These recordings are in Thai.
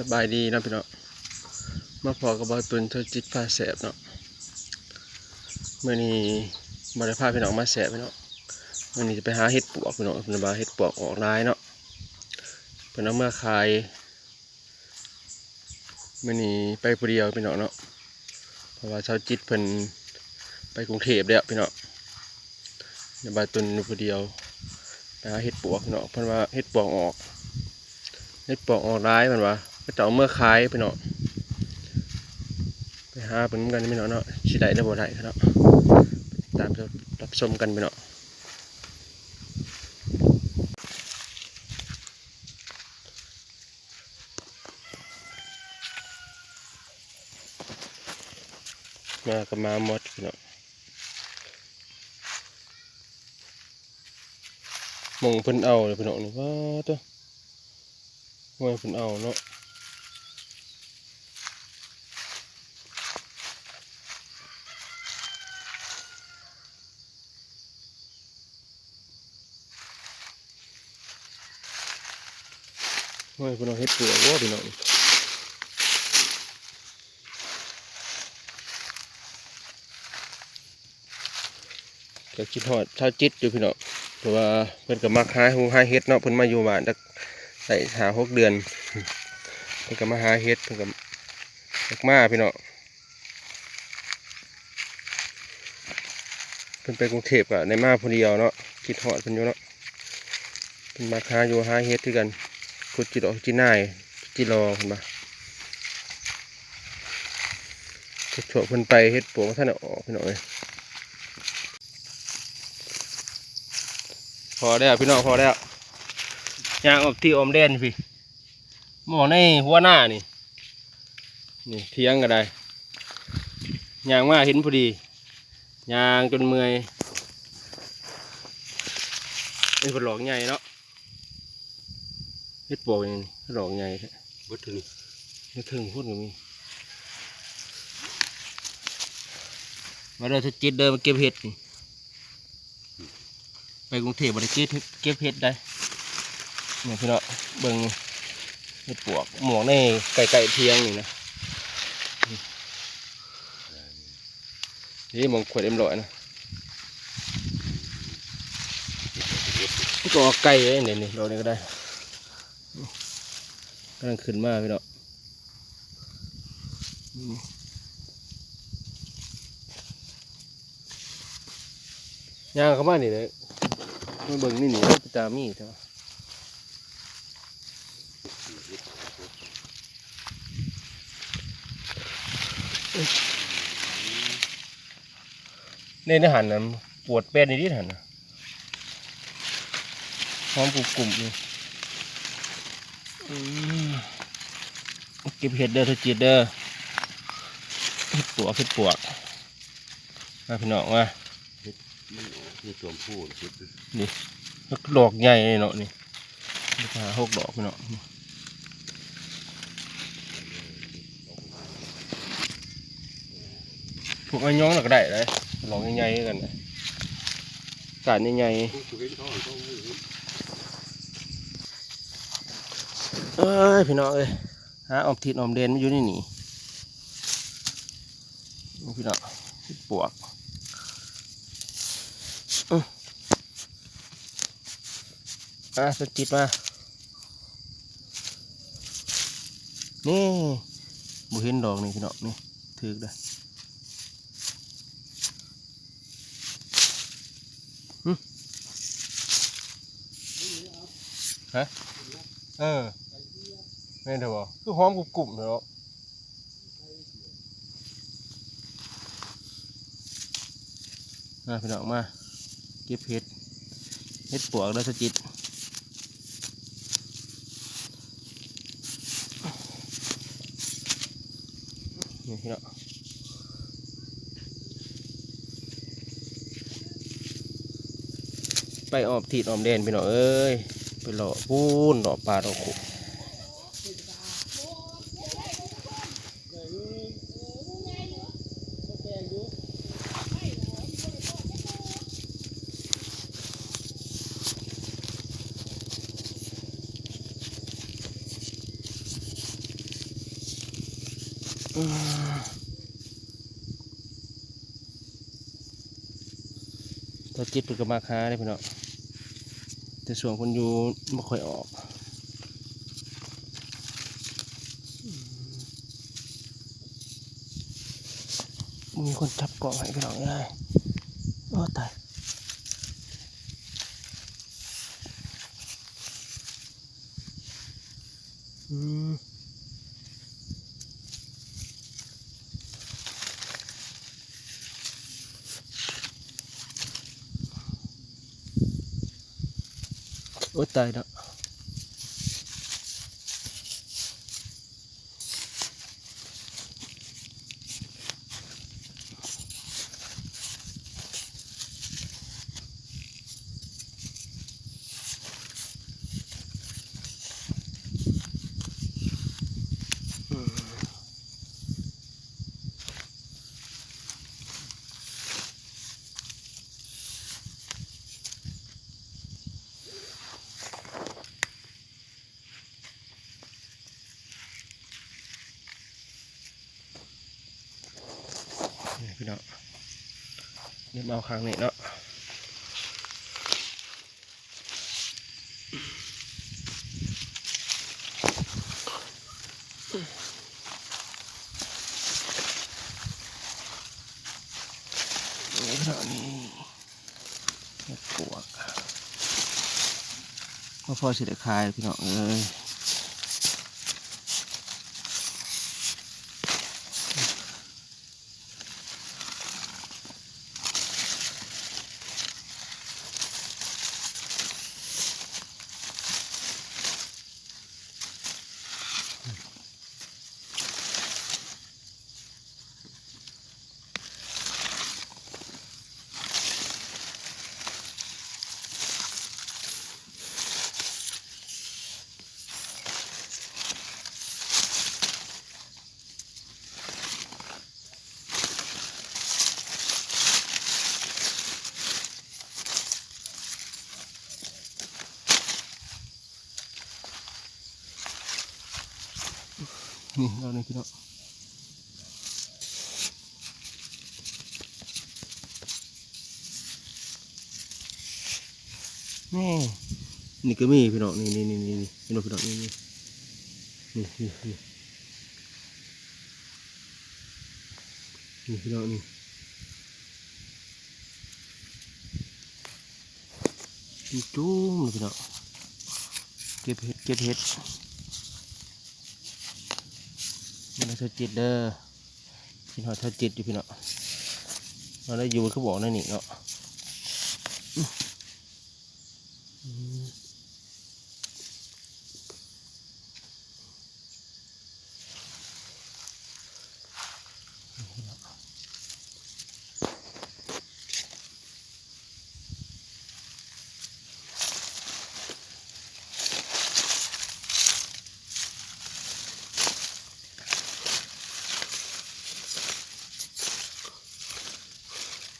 สบายดีนะพี่เนาะมาพอกับบอตุนเธอจิตพาแสบเนาะเมื่อนี้บริพาพี่น้องมาแสบพี่เนาะเมื่อนี้จะไปหาเห็ดปวกพี่น้องเพิ่นว่าเห็ดปวกออกร้ายเนาะเพิ่นเอาเมื่อขายเมื่อนี้ไปผู้เดียวพี่น้องเนาะเพราะว่าชาวจิตเพิ่นไปกรุงเทพแล้วพี่น้องในบาตุนอยู่ผู้เดียวไปหาเห็ดปวกพี่น้องเพิ่นว่าเห็ดปวกออกเฮ็ดปอกออกร้ายมันวะ ก็จะเอาเมื่อขายไปเนาะไปหาเป็นกันไปเนาะเนาะสิได้ได้บ่ได้เนาะตามรับชมกันไปเนาะมากับมาหมดพี่เนาะมองเพิ่นเอาเลยพี่เนาะนี่ว่าตัวห้วยเพิ่นเอาเนาะ วยเพิ่นเอาเฮ็ดปวกว่าพี่น้องก็คิดฮอดชาวจิตอยู่พี่น้องเพราะว่าเพิ่นก็มักหาหูหาเฮ็ดเนาะเพิ่นมาอยู่บ้านจักได้หาหกเดือนเพิ่นก็มาหาเฮ็ดเพิ่นก็อยากมาพี่น้องเพิ่นไปกรุงเทพอะในมาผู้เดียวเนาะคิดฮอดเพิ่นอยู่เนาะเพิ่นมาหาอยู่หาเฮ็ดคือกัน ขุดจิตออกจินายจิรอเพิ่นมาขุดโฉบเพิ่นไปเฮ็ดปวกท่านออกพี่น้องเอ้ยพอแล้พี่น้องพอแล้ยางออกที่อมเด่นพี่หมอในหัวหน้านี่นี่เทียงก็ได้ยางมาเห็นพอดียางจนเมื่อยเป็นผลหลอกใหญ่เนาะ เฮ็ดโปกนี่หลอกใหญ่แท้วัตถุนี่นี่ถึงพูดกับมีมาเดินทุกจิตเดินมาเก็บเห็ดนี่ไปกรุงเทพบริจิตเก็บเห็ดได้เนี่ยพี่เนาะเบิ่งเห็ดปวกหมวกในไก่ไก่เทียงนี่นะนี่หมองขวดเอ็มร้อยนะนี่ก็ออกไก่เลยเนี่ยนี่เราเนี่ยก็ได้ กำลังขึ้นมาพี่เนาะย่างเข้ามานี่เลยมาเบิ่งนี่นี่ตามีใช่ไหมในในหันนะปวดเป็นในที่หันนะพร้อมกลุ่มกลุ่มนี่อืม เก็บเห็ดเด้อทุกจิตเด้อเห็ดปวกเห็ดปวกมาพี่น้องมามันออกนี่ตัวผู้คิดดอกใหญ่เลยเนาะนี่นี่หาหกดอกพี่น้องพวกไอ้ย้องน่ะก็ได้เลยดอกใหญ่ๆกันนะกาดใหญ่ๆ ผู้ชีวิต เอ้ยพี่น้องเอ้ยหาออมทิศออมเดนไมันอยู่นี่นี่นี่พี่น้องปวกอือะสจิตมา นี่บุเห็นดอกนี่พี่น้องนี่ถือได้หึฮะเออ แม่นเถอะบ่คือหอมกรุบๆเนาะมาพี่น้องมาเก็บเห็ดเห็ดปวกแล้วสจิตนี่พี่น้องไปออบทีดออมเดนพี่น้องเอ้ยไปหล่อพูนหล่อปลาหล่อขุ ตัวจิตเป็นกระมาค้าได้พี่เนาะแต่ส่วนคนอยู่ไม่ค่อยออกมีคนจับเกาะให้พี่น้องได้โอ้ตาย โอ้ตายแล้วนี่พี่น้อง เมาเอาครั้งนี้เนาะนี่พี่น้องนี่เห็ดปวกก็พอสิได้ขายพี่น้องเอ้ย นี่เราเนี่ยพี่น้องนี่นี่ก็มีพี่น้องนี่นี่นี่นี่พี่น้องพี่น้องนี่นี่นี่นี่นี่นี่พี่น้องนี่นี่จุ้มเลยพี่น้องเก็บเห็ดเก็บเห็ด มันเธอจิตเด้อกินหอดเธอจิตอยู่พี่เนาะเราได้อยู่เขาบอกนั่นนี่เนาะ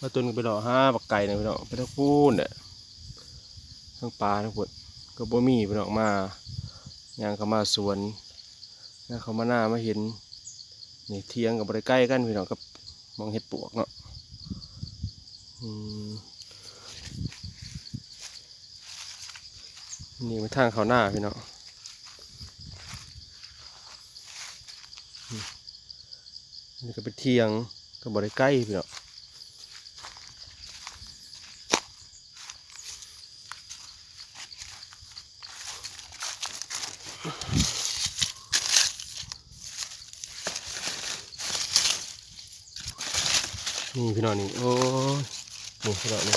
มาตุนไปดอกห้าปักไก่เนี่ยพี่น้องไปทั้งพูนเนี่ยทั้งปลาทั้งผดก็บ่มีพี่น้องมาย่างเขามาสวนย่างเขามาหน้ามาเห็นนี่เทียงกับบริใกล้กันพี่น้องกับมองเห็ดปวกเนาะอืมนี่มาทางเขาหน้าพี่น้องนี่ก็เป็นเทียงกับบริใกล้พี่น้อง นี่พี่น้องนี่โอ้ยนี่พี่น้องนี่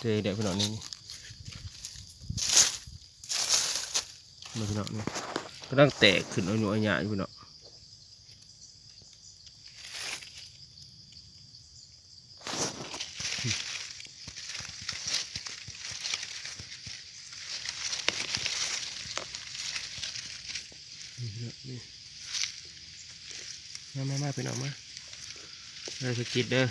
เด็กเด็กพี่น้องนี่นี่พี่น้องนี่ก็ตั้งแตกขึ้นอาหนูเอาหยาอยู่พี่น้องพี่น้องนี่มามามาพี่องมา ได้สกิดเด้อ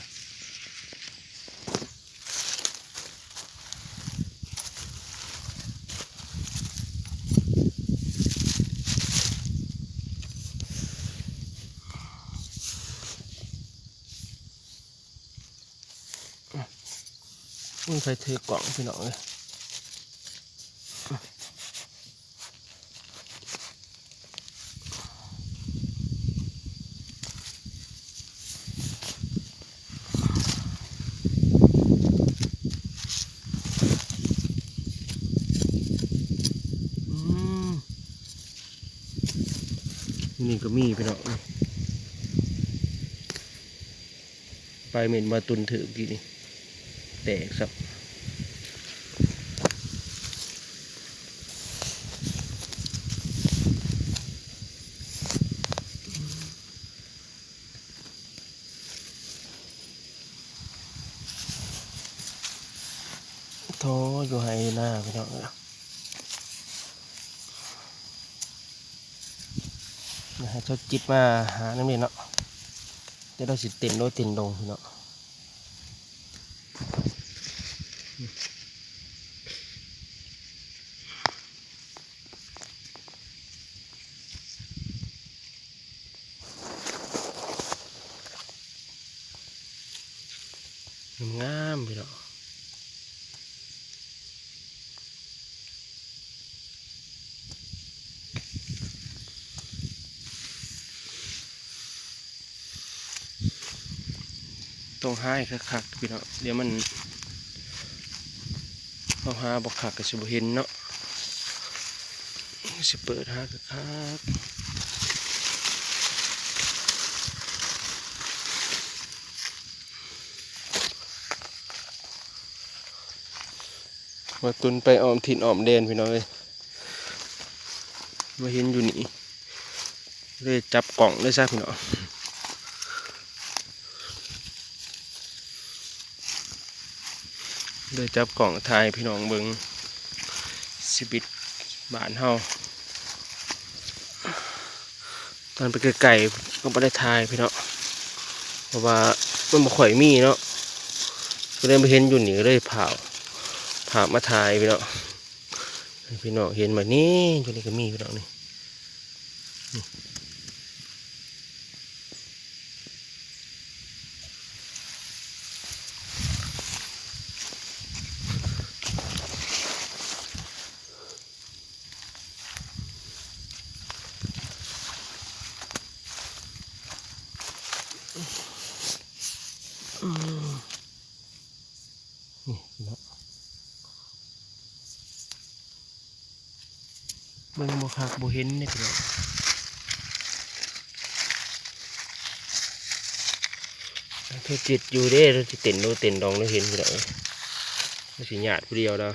มึงใครถือกล่องพี่น้องเลยอืม นี่ก็มีพี่น้องเอ้ยไปเหม็นมาตุนถือกี่นี่แตกสับโทอยู่ให้หน้าพี่น้องเอ้ย นะฮะเจ้าจิตมาหาน้ำเรียนเนาะเดี๋ยวเราสิเต็นโดยเต็นลงเนาะงามๆพี่น้อง ต้องให้คักๆพี่เน้องเดี๋ยวมันเอาหาบอกคักกับสบเห็นเนาะสิเปิดหาคักๆมาตุนไปออมถิ่นออมเดนพี่น้องเลยมาเห็นอยู่นี่เลยจับกล่องเลยซะพี่น้อง เลยจับกล่องถ่ายพี่น้องเบิงสิบิตบานเฮาตอนไปไกลๆก็ไม่ได้ถ่ายพี่เน้องเพราะว่ามันบ่ข่อยมีเนาะก็เลยมาเห็นอยู่นี่ก็เลยผ่าผ่ามาถ่ายพี่เน้องให้พี่น้องเห็นแบบนี้อยู่นี่ก็มีพี่น้องนี่นี่นี่พี่น้องเบิ่งบ่คักบ่เห็นนี่ยพี่น้องเธอจิตอยู่เด้เธอจิตเต้นโนเต้นดองแล้วเห็นพี่น้องเอ้ยเราสิหยาดผู้เดียวดาว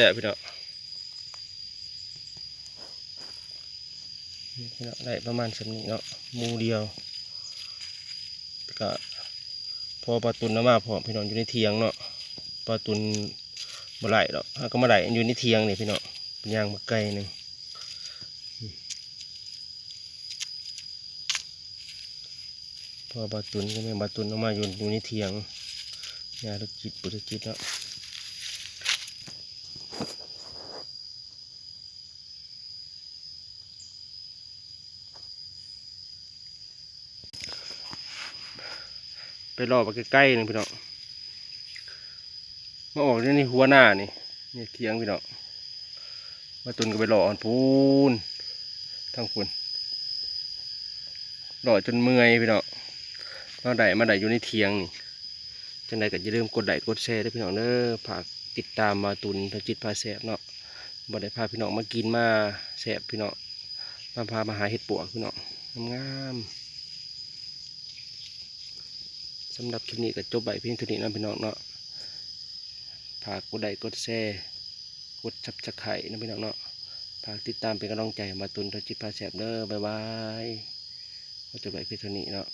เบิดแต่พี่น้องพี่น้องได้ประมาณสำนี้เนาะมูเดียวก็พอปลาตุนน้ำมาพอพี่น้องอยู่ในเทียงเนาะปลาตุนมาไหลหรอกแล้วก็มาไหลอยู่ในเทียงนี่พี่น้องเป็นยางมาไกลหนึ่งพอปลาตุนก็ไม่ปลาตุนน้ำมาอยู่อยู่ในเทียงยาลูกจิตปุถุจิตเนาะ รอไปใกล้ๆหนึงพี่น้องมาออกนี่นี่หัวหน้านี่นี่เทียงพี่น้องมาตุนก็ไปรออ่อนพูนทั้งคุณรอจนเมื่อยพี่น้องมาได้มาได้อยู่ในเทียงนี่จังใดก็อย่าลืมกดไลค์กดแชร์ด้วยพี่น้องเด้อฝากติดตามมาตุนทางจิตพาแสบเนาะบ่ได้พาพี่น้องมากินมาแสบพี่น้องมาพามาหาเห็ดปวกพี่น้องงามๆ สำหรับคลิปนี้ก็จบไปเพียงเท่านี้นะพี่น้องเนาะฝากกดไลค์กดแชร์กดซับชักไข่นะพี่น้องเนาะฝากติดตามเป็นกำลังใจมาตุนทจิตพาแสบเด้อบ๊ายบายก็จบไปเพียงเท่านี้เนาะ